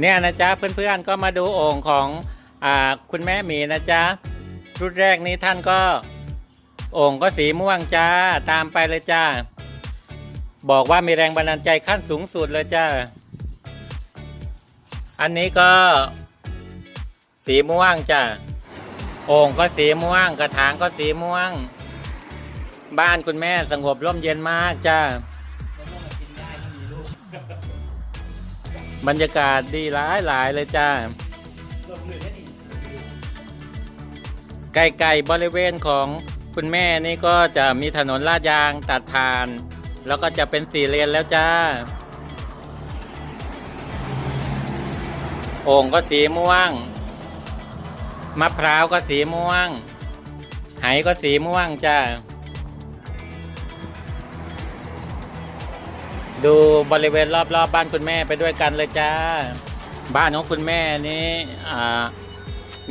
เนี่ยนะจ๊ะเพื่อนๆก็มาดูโอ่งของอคุณแม่หมีนะจ๊ะรุ่นแรกนี้ท่านก็โอ่งก็สีม่วงจ้าตามไปเลยจ้า บอกว่ามีแรงบันดาลใจขั้นสูงสุดเลยจ้า อันนี้ก็สีม่วงจ้าโอ่งก็สีม่วง กระถางก็สีม่วง บ้านคุณแม่สงบร่มเย็นมากจ้า บรรยากาศดีหลายหลายเลยจ้าใกลๆบริเวณของคุณแม่นี่ก็จะมีถนนลาดยางตัดผ่าน แล้วก็จะเป็นสี่เลนแล้วจ้า โอ่งก็สีม่วง มะพร้าวก็สีม่วง ไหก็สีม่วงจ้า ดูบริเวณรอบๆบบ้านคุณแม่ไปด้วยกันเลยจ้า บ้านของคุณแม่นี้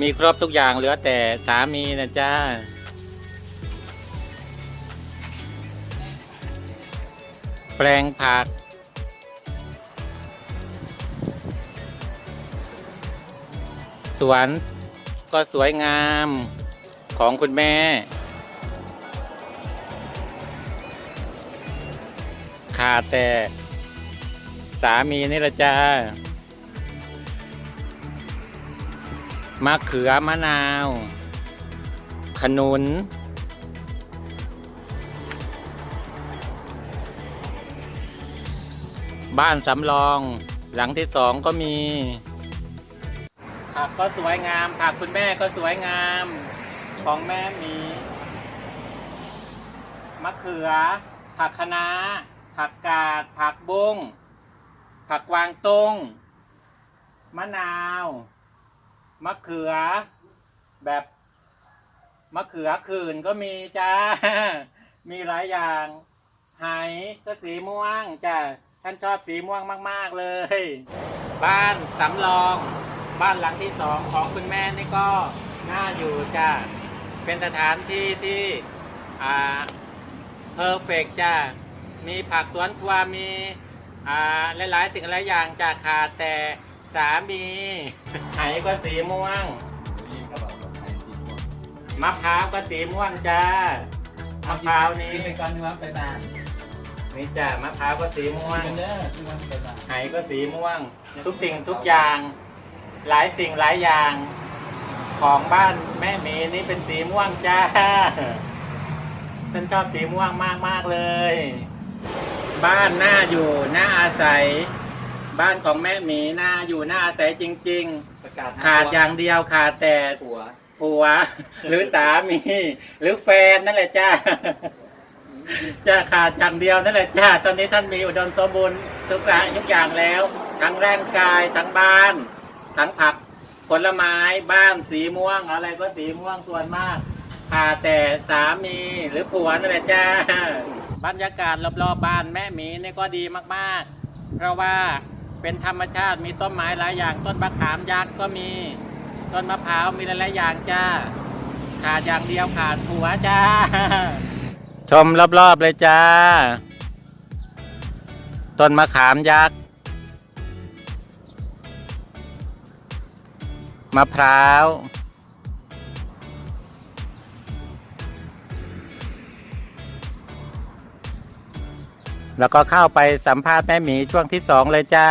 มีครบทุกอย่างเหลือแต่สามีนะจ้า แปลงผัก สวนก็สวยงามของคุณแม่ ขาดแต่ สามีนี่ละจ้ามะเขือมะนาว ขนุน บ้านสำรอง หลังที่สองก็มี ผักก็สวยงาม ผักคุณแม่ก็สวยงาม ของแม่มี มะเขือ ผักคะน้า ผักกาด ผักบุ้งผักกวางตุ้งมะนาว มะเขือ แบบมะเขือขื่นก็มีจ้า มีหลายอย่างไหก็สีม่วงจ้าท่านชอบสีม่วงมาก ๆ เลย บ้านสำรอง บ้านหลังที่สองของคุณแม่นี่ก็น่าอยู่จ้าเป็นสถานที่ที่อ่าเพอร์เฟกจ้า มีผักสวนครัวมีอ่าหลายๆสิ่งหลายอย่างจะขาดแต่สามีไหก็สีม่วงมะพร้าวก็สีม่วงจ้ามะพร้าวนี้ไปก่อนว่าไปบ้านนี่จ้ามะพร้าวก็สีม่วงกันเด้อที่ว่าไปบ้านไหก็สีม่วง ทุกสิ่งทุกอย่าง หลายสิ่งหลายอย่าง ของบ้านแม่หมีนี่เป็นสีม่วงจ้าฉันชอบสีม่วงมากมากๆเลย บ้านน่าอยู่น่าอาศัย บ้านของแม่หมีน่าอยู่น่าอาศัยจริง ประกาศๆ ขาดอย่างเดียวขาดแต่ผัวผัว หรือสามี หรือแฟนนั่นแหละจ้าจะขาดอย่างเดียวนั่นแหละจ้าตอนนี้ท่านมีอุดมสมบูรณ์ทุกอย่างทุกอย่างแล้ว ทั้งร่างกายทั้งบ้าน ทั้งผักผลไม้บ้านสีม่วงอะไรก็สีม่วงส่วนมากขาดแต่สามีหรือผัวนั่นแหละจ้า บรรยากาศรอบๆบบ้านแม่หมีนี่ก็ดีมากๆ เพราะว่าเป็นธรรมชาติมีต้นไม้หลายอย่างต้นมะขามยักษ์ก็มีต้นมะพร้าวมีหลายๆอย่างจ้า ขาดอย่างเดียวขาดผัวจ้า ชมรอบๆเลยจ้า ต้นมะขามยักษ์มะพร้าว แล้วก็เข้าไปสัมภาษณ์แม่หมีช่วงที่สองเลยจ้า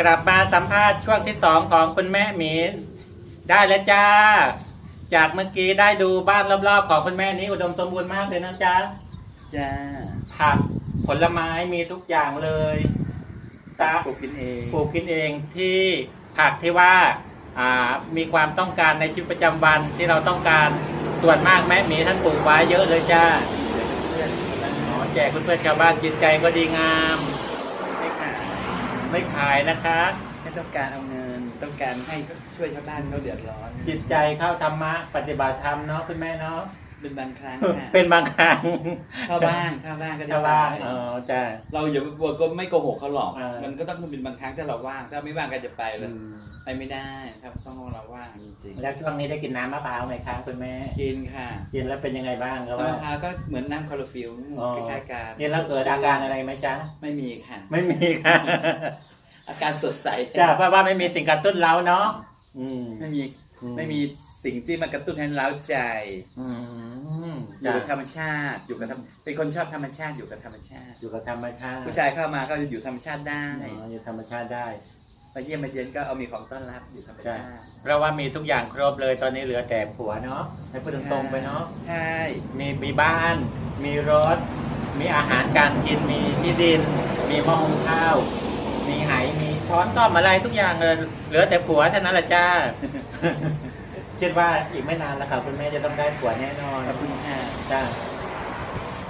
กลับมาสัมภาษณ์ช่วงที่สองของคุณแม่หมี ได้แล้วจ้า จากเมื่อกี้ได้ดูบ้านรอบๆ ของคุณแม่นี้อุดมสมบูรณ์มากเลยนะจ๊ะจ้าผักผลไม้มีทุกอย่างเลยตาปลูกกินเองปลูกกินเองที่ผักที่ว่าอ่ามีความต้องการในชีวิตประจำวันที่เราต้องการส่วนมากแม่หมีท่านปลูกไว้เยอะเลยจ้าเพื่อนๆอ๋อ แจกเพื่อนๆชาวบ้านจิตใจก็ดีงาม ไม่ขายไม่ขายนะคะ ไม่ต้องการเอาเงิน ต้องการให้ช่วยชาวบ้านเขาเดือดร้อน จิตใจเข้าธรรมะ ปฏิบัติธรรมเนาะคุณแม่เนาะ เป็นบางครั้งค่ะเป็นบางครั้งเข้าบ้างเข้าบ้างก็ได้ชาวบ้านอ๋อจ้าเราอย่าไปกลัวก็ไม่โกหกเขาหรอกเออมันก็ต้องเป็นบางครั้งถ้าเราว่าง ถ้าไม่ว่างก็จะไปเลยอืมไปไม่ได้ถ้าต้องเราว่างจริงแล้วช่วงนี้ได้กินน้ำมะพร้าวไหมคะคุณแม่ๆกินค่ะกินแล้วเป็นยังไงบ้างครับมะว่าพร้าวก็เหมือนน้ำคลอโรฟิลอ๋อคล้ายๆกันกินแล้วเกิดอาการอะไรไหมจ๊ะไม่มีค่ะ ไม่มีค่ะอาการสดใสจ้าเพราะว่าไม่มีสิ่งกระตุ้นเราเนาะอืมไม่มีอืมไม่มี สิ่งที่มากระตุ้นให้เร้าใจอืมอยู่จ้ากับธรรมชาติ อยู่กับธรรมเป็นคนชอบธรรมชาติอยู่กับธรรมชาติ อยู่กับธรรมชาติผู้ชายเข้ามาก็อยู่ธรรมชาติได้อ๋ออยู่ธรรมชาติได้มาเยี่ยมมาเยือนก็เอามีของต้อนรับอยู่ธรรมใช่ชาติเพราะว่ามีทุกอย่างครบเลยตอนนี้เหลือแต่ผัวเนาะให้พูดตรงๆไปเนาะใช่ มีมีบ้าน มีรถ มีอาหารการกินมีที่ดิน มีหม้อหุงข้าว มีไหมีช้อนต้อมอะไรทุกอย่างเลยเหลือแต่ผัวเท่านั้นแหละจ้า คิดว่าอีกไม่นานแล้วค่ะคุณแม่จะต้องได้ผัวแน่นอนขอบคุณค่ะจ้า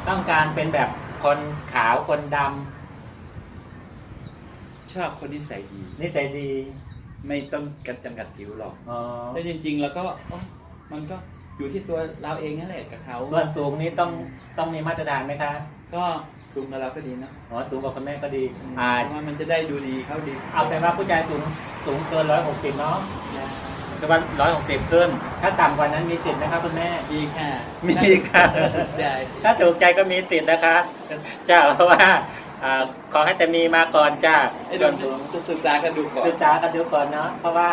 ต้องการเป็นแบบคนขาวคนดชอบคนที่ใส่ดีำนิสัยดีไม่ต้องกันจำกัดผิวหรอกอ๋อแล้วจริง ๆ แล้วก็อ๋อมันก็อยู่ที่ตัวเราเองนั่นแหละกับเขาส่วนสูงนี้ต้องต้องมีมาตรฐานไหมคะก็สูงกับเราก็ดีเนอะอ๋อสูงกว่าคุณแม่ก็ดีอ่าเพราะว่ามันจะได้ดูดีเขาดีเอาเป็นว่าผู้ชายสูงสูงเกินร้อยหกสิบเนาะ คือว่าร้อยหกสิบขึ้น ถ้าต่ำกว่านั้นมีสิทธิ์นะครับคุณแม่ดีค่ะมีค่ะใช่ถ้าถูกใจก็มีสิทธิ์นะคะจ้าเพราะว่าอ่าขอให้แต่มีมาก่อนจ้าไอ้ส่ดูวนสูงศึกษากันดูก่อนศึกษากันดูก่อนเนาะเพราะว่า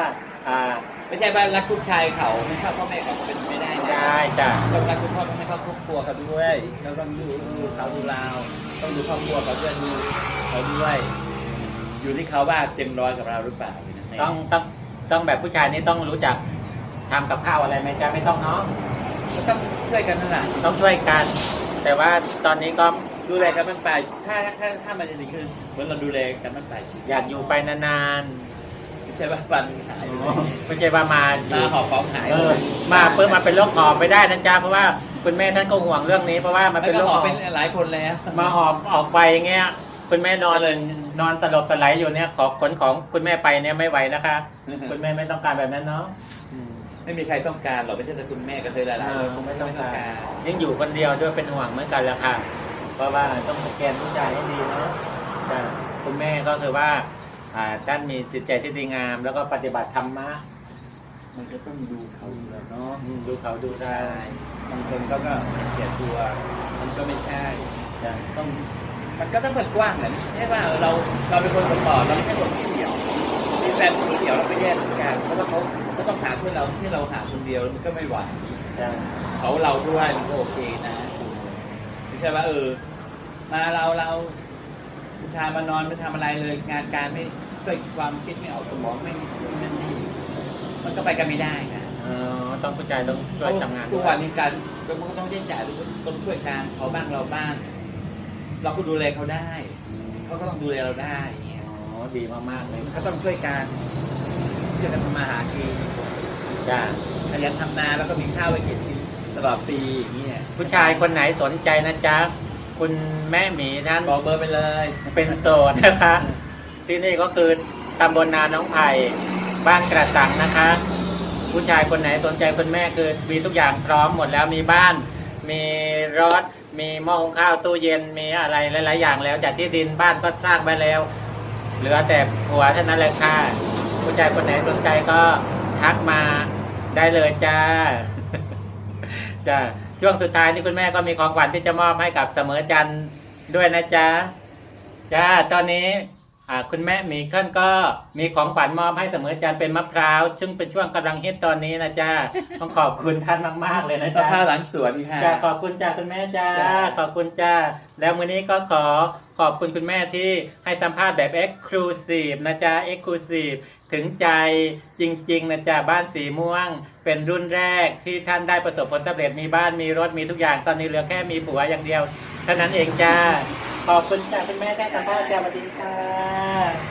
อ่าไม่ใช่ว่ารักลูกชายเขาไม่ชอบพ่อแม่เขาก็เป็นไม่ได้นะได้จ้าต้องรักคุณพ่อต้องให้เขาครอบครัวเขาด้วยเราต้องดูดูเขาดูเราต้องดูครอบครัวเขาด้วยดูเขาด้วย อยู่ที่เขาว่าเต็มร้อยกับเราหรือเปล่าต้องต้อง ต้องแบบผู้ชายนี่ต้องรู้จักทำกับข้าวอะไรไหมจ้าไม่ต้องเนาะก็ต้องช่วยกันนั่นแหละต้องช่วยกัน แต่ว่าตอนนี้ก็ดูแลกันมันปลายถ้าถ้าถ้ามันจะดีขึ้นเหมือนเราดูแลกันมันปลายชีวิตอยากอยู่ไปนานไม่ใช่ว่าฟันหายๆไม่ใช่ว่ามาอตายู่ หอบของหายเออมาเพิ่มมาเป็นโรคหอบไม่ได้นะจ๊ะเพราะว่าคุณแม่ท่านก็ห่วงเรื่องนี้เพราะว่ามันมันเป็นก็โรคหหออบบเป็นหลายคนแล้วมาหอบออกไปอย่างเงี้ย คุณแม่นอนเลยนอนตลบตะไหลอยู่เนี่ยขอขนของคุณแม่ไปเนี่ยไม่ไหวนะคะ คุณแม่ไม่ต้องการแบบนั้นเนาะไม่มีใครต้องการหรอกไม่ใช่แต่คุณแม่ก็เคยหลายๆคนคงไม่ต้องการยิ่งอยู่คนเดียวด้วยเป็นห่วงเหมือนกันแหละค่ะ เพราะว่าต้องสแกนผู้ชายให้ดีเนาะจ้ะคุณแม่ก็คือว่าอ่าท่านมีจิตใจที่ดีงาม แล้วก็ปฏิบัติธรรมะมันก็ต้องดูเขาอยู่แล้วเนาะอืมดูเขาดูได้บางคนเขาก็เกลียดตัว มันก็ไม่ใช่จ้ะต้อง มันก็ต้องเปิดกว้างแหละไม่ใช่ว่าเราเราเป็นคนต่อเราไม่ใช่คนที่เดียวมีแฟนคนเดียวเราก็แยกกันเพราะว่าเขาเขาต้องหาเพื่อนเราที่เราหาคนเดียวมันก็ไม่ไหวจ้ะเขาเราด้วยมันก็โอเคนะไม่ใช่ว่าเออ มาเราเราผู้ชายมานอนไม่ทำอะไรเลย งานการไม่ช่วยความคิดไม่ออกสมองไม่นั่นนี่มันก็ไปกันไม่ได้นะเออต้องผู้ชายต้องช่วยทำงานทุกวันนี้การก็มันก็ต้องแยกจ่ายทุกคนต้องช่วยกันเขาบ้างเราบ้าง เราก็ดูแลเขาได้เขาก็ต้องดูแลเราได้อย่างเงี้ยอ๋อดีมากๆเลยเขาต้องช่วยกันช่วยกันทำมาหากินจ้ะขยันทำนาแล้วก็มีข้าวไว้กินตลอดปีอย่างเงี้ยผู้ชายคนไหนสนใจนะจ๊ะคุณแม่หมีท่านบอกเบอร์ไปเลย เป็นโสดนะคะ ที่นี่ก็คือตำบลนาน้องไผ่บ้านกระตังนะคะ ผู้ชายคนไหนสนใจคุณแม่คือมีทุกอย่างพร้อมหมดแล้วมีบ้าน มีรถ มีหม้อหุงข้าวตู้เย็นมีอะไรหลาย ๆ อย่างแล้ว จากที่ดินบ้านก็สร้างไปแล้ว เหลือแต่หัวเท่านั้นแหละค่ะผู้ชายคนไหนสนใจก็ทักมาได้เลยจ้าจ้าช่วงสุดท้ายนี่คุณแม่ก็มีของขวัญที่จะมอบให้กับเสมอจันด้วยนะจ๊ะจ้าตอนนี้ คุณแม่หมีเคิลก็มีของขวัญมอบให้เสมอจันทร์เป็นมะพร้าว ซึ่งเป็นช่วงกำลังฮิตตอนนี้นะจ้าต้องขอบคุณท่านมาก ๆ เลยนะมะจ๊ะพร้าวหลังสวนค่ะ จ้าขอบคุณจ้าคุณแม่จ้าจ้าขอบคุณจ้าแล้วมื้อนี้ก็ขอขอบคุณคุณแม่ที่ให้สัมภาษณ์แบบ Exclusive นะจ๊ะ Exclusive ถึงใจจริง ๆ นะจ๊ะบ้านสีม่วง เป็นรุ่นแรกที่ท่านได้ประสบผลสำเร็จมีบ้านมีรถมีทุกอย่างตอนนี้เหลือแค่มีผัวอย่างเดียวเท่านั้นเองจ้า ขอบคุณจ้าคุณแม่ได้สัมภาษณ์จ้าสวัสดีค่ะ